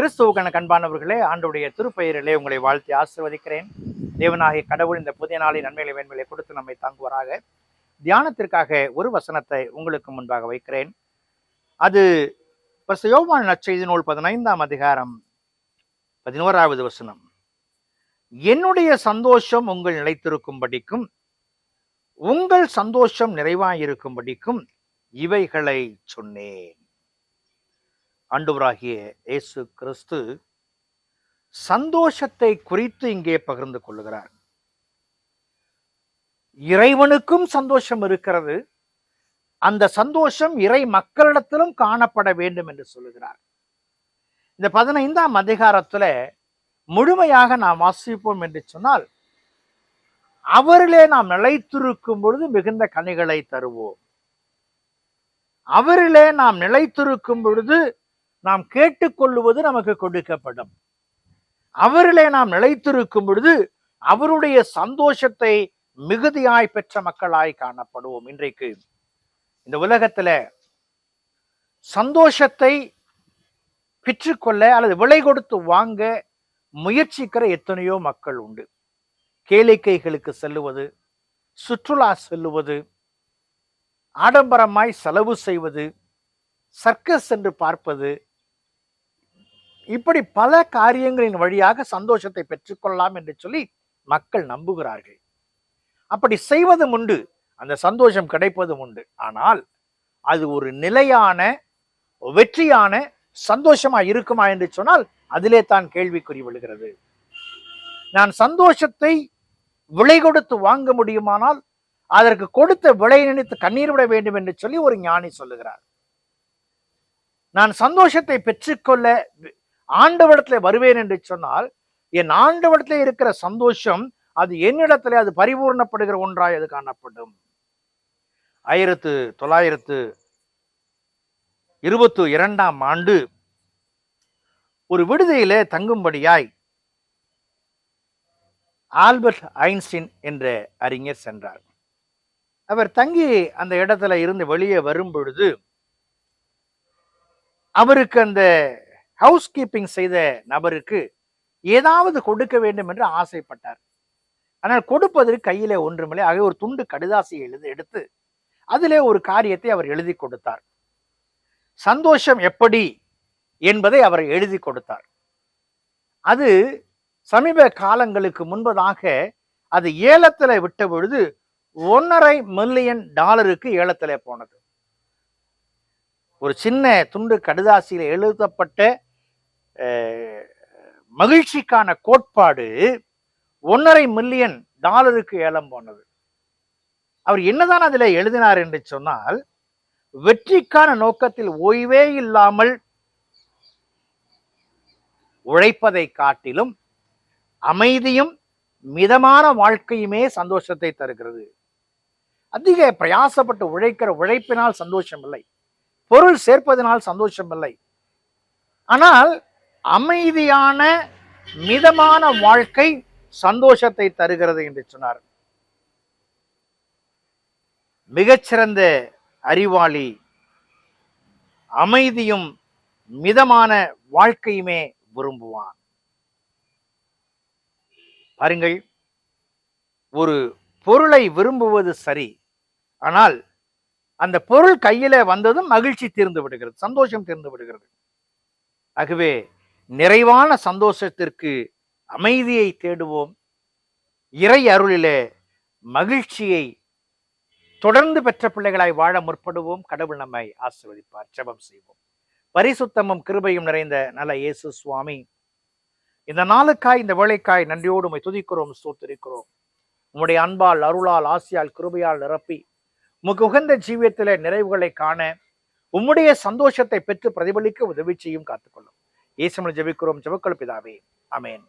கிறிஸ்துவுக்கான கண்பானவர்களே ஆண்டுடைய திருப்பெயரிலே உங்களை வாழ்த்தி ஆசிர்வதிக்கிறேன். தேவனாகிய கடவுள் இந்த புதிய நாளின் நன்மைகளை மேன்மைகளை கொடுத்து நம்மை தாங்குவாராக. தியானத்திற்காக ஒரு வசனத்தை உங்களுக்கு முன்பாக வைக்கிறேன். அது பரிசுத்த யோவான் நற்செய்தி நூல் பதினைந்தாம் அதிகாரம் பதினோராவது வசனம். என்னுடைய சந்தோஷம் உங்கள் நிலைத்திருக்கும்படிக்கும் உங்கள் சந்தோஷம் நிறைவாயிருக்கும்படிக்கும் இவைகளை சொன்னேன். ஆண்டவராகிய இயேசு கிறிஸ்து சந்தோஷத்தை குறித்து இங்கே பகிர்ந்து கொள்ளுகிறார். இறைவனுக்கும் சந்தோஷம் இருக்கிறது. அந்த சந்தோஷம் இறை மக்களிடத்திலும் காணப்பட வேண்டும் என்று சொல்லுகிறார். இந்த பதினைந்தாம் அதிகாரத்துல முழுமையாக நாம் வாசிப்போம் என்று சொன்னால் அவரிலே நாம் நிலைத்திருக்கும் பொழுது மிகுந்த கனிகளை தருவோம். அவரிலே நாம் நிலைத்திருக்கும் பொழுது நாம் கேட்டுக்கொள்ளுவது நமக்கு கொடுக்கப்படும். அவரிலே நாம் நிலைத்திருக்கும் பொழுது அவருடைய சந்தோஷத்தை மிகுதியாய் பெற்ற மக்களாய் காணப்படுவோம். இன்றைக்கு இந்த உலகத்துல சந்தோஷத்தை பெற்றுக்கொள்ள அல்லது விலை கொடுத்து வாங்க முயற்சிக்கிற எத்தனையோ மக்கள் உண்டு. கேளிக்கைகளுக்கு செல்லுவது சுற்றுலா செல்லுவது ஆடம்பரமாய் செலவு செய்வது சர்க்கஸ் என்று பார்ப்பது இப்படி பல காரியங்களின் வழியாக சந்தோஷத்தை பெற்றுக்கொள்ளலாம் என்று சொல்லி மக்கள் நம்புகிறார்கள். அப்படி செய்வதும் உண்டு அந்த சந்தோஷம் கிடைப்பதும் உண்டு. ஆனால் அது ஒரு நிலையான வெற்றியான சந்தோஷமா இருக்குமா என்று சொன்னால் அதிலே தான் கேள்விக்குறி விழுகிறது. நான் சந்தோஷத்தை விலை கொடுத்து வாங்க முடியுமானால் அதற்கு கொடுத்த விலை நினைத்து கண்ணீர் விட வேண்டும் என்று சொல்லி ஒரு ஞானி சொல்லுகிறார். நான் சந்தோஷத்தை பெற்றுக்கொள்ள ஆண்டவடத்துல வருவேன் என்று சொன்னால் என் ஆண்டவடத்துல இருக்கிற சந்தோஷம் அது என்னிடத்துல அது பரிபூர்ணப்படுகிற ஒன்றாய் அது காணப்படும். ஆயிரத்து தொள்ளாயிரத்து இருபத்து இரண்டாம் ஆண்டு ஒரு விடுதியிலே தங்கும்படியாய் ஆல்பர்ட் ஐன்ஸ்டின் என்ற அறிஞர் சென்றார். அவர் தங்கி அந்த இடத்துல இருந்து வெளியே வரும் பொழுது அவருக்கு அந்த ஹவுஸ் கீப்பிங் செய்த நபருக்கு ஏதாவது கொடுக்க வேண்டும் என்று ஆசைப்பட்டார். ஆனால் கொடுப்பதற்கு கையிலே ஒன்றுமில்லை. ஆகவே ஒரு துண்டு கடிதாசியை எழுதி எடுத்து அதிலே ஒரு காரியத்தை அவர் எழுதி கொடுத்தார். சந்தோஷம் எப்படி என்பதை அவர் எழுதி கொடுத்தார். அது சமீப காலங்களுக்கு முன்பதாக அது ஏலத்தில் விட்ட பொழுது ஒன்னரை மில்லியன் டாலருக்கு ஏலத்தில் போனது. ஒரு சின்ன துண்டு கடுதாசியில் எழுதப்பட்ட மகிழ்ச்சிக்கான கோட்பாடு ஒன்னரை மில்லியன் டாலருக்கு ஏலம் போனது. அவர் என்னதான் அதில் எழுதினார் என்று சொன்னால் வெற்றிக்கான நோக்கத்தில் ஓய்வே இல்லாமல் உழைப்பதை காட்டிலும் அமைதியும் மிதமான வாழ்க்கையுமே சந்தோஷத்தை தருகிறது. அதிக பிரயாசப்பட்டு உழைக்கிற உழைப்பினால் சந்தோஷம் இல்லை பொருள் சேர்ப்பதனால் சந்தோஷம் இல்லை ஆனால் அமைதியான மிதமான வாழ்க்கை சந்தோஷத்தை தருகிறது என்று சொன்னார். மிகச்சிறந்த அறிவாளி அமைதியும் மிதமான வாழ்க்கையுமே விரும்புவான். பாருங்கள் ஒரு பொருளை விரும்புவது சரி ஆனால் அந்த பொருள் கையில வந்ததும் மகிழ்ச்சி தீர்ந்து விடுகிறது சந்தோஷம் தீர்ந்து விடுகிறது. ஆகவே நிறைவான சந்தோஷத்திற்கு அமைதியை தேடுவோம். இறை அருளிலே மகிழ்ச்சியை தொடர்ந்து பெற்ற பிள்ளைகளாய் வாழ முற்படுவோம். கடவுள் நம்மை ஆசிர்வதிப்பார். ஜபம் செய்வோம். பரிசுத்தமும் கிருபையும் நிறைந்த நல்ல இயேசு சுவாமி இந்த நாளுக்காய் இந்த வேலைக்காய் நன்றியோடு உமை துதிக்கிறோம் ஸ்தோத்திருக்கிறோம். உம்முடைய அன்பால் அருளால் ஆசியால் கிருபையால் நிரப்பி உமக்கு உகந்த ஜீவியத்திலே நிறைவுகளை காண உம்முடைய சந்தோஷத்தை பெற்று பிரதிபலிக்க உதவி செய்யும் காத்துக்கொள்ளும். இயேசுமல் ஜெபிக்கிறோம் ஜெபக்கல் பிதாவே. அமேன்